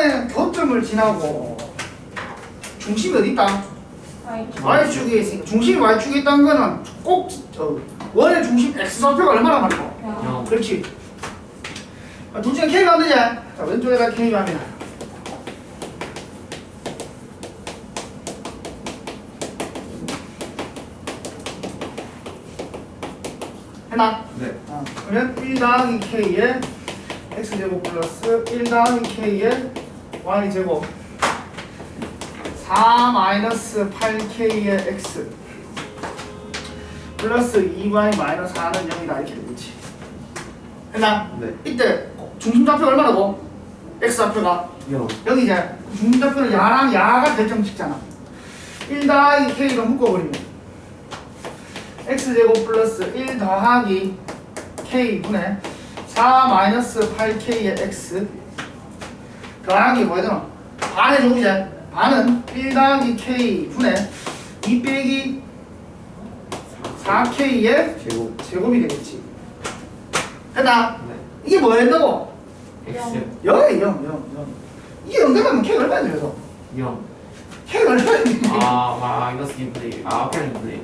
원의 교점을 지나고 중심이 어디 있다? y축에 있으니까 중심이 y축에 있다는 거는 꼭 저, 원의 중심 x좌표가 얼마나 많고 영. 그렇지 아, 둘 중에 k가 안 되지? 자 왼쪽에다 k가 합니다 했나? 네. 어, 그러면 1 더하기 k에 x제곱 플러스 1 더하기 k에 y제곱 4 마이너스 8k의 x 플러스 2y 마이너스 4는 0이다 이렇게 되겠지 했나? 네. 이때 중심좌표 얼마라고? x좌표가 영. 여기 이제 중심좌표는 야랑 야가 결정짓잖아 1 더하기 k로 묶어버리면 x제곱 플러스 1 더하기 k분의 4 마이너스 8k의 x 더하기 뭐 되나? 반의 조이제 반은 1 더하기 k분의 2 빼기 4k의 제곱. 제곱이 되겠지 됐나? 네. 이게 뭐 된다고? X. 0이 0, 0, 0 이게 0 되면 k가 얼마야 돼서? 영. k가 얼마야 돼? 아 마이너스 2분의 아 앞에는 2분의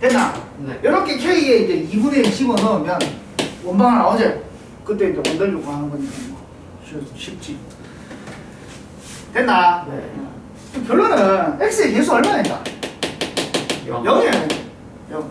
됐나? 네. 이렇게 K에 이제 2분의 1 집어넣으면 원방을 나오지? 그때 이제 원달력 구하는 거니까 뭐 쉽- 쉽지 됐나? 네. 결론은 X의 개수 얼마나 있다? 영. 0이야 0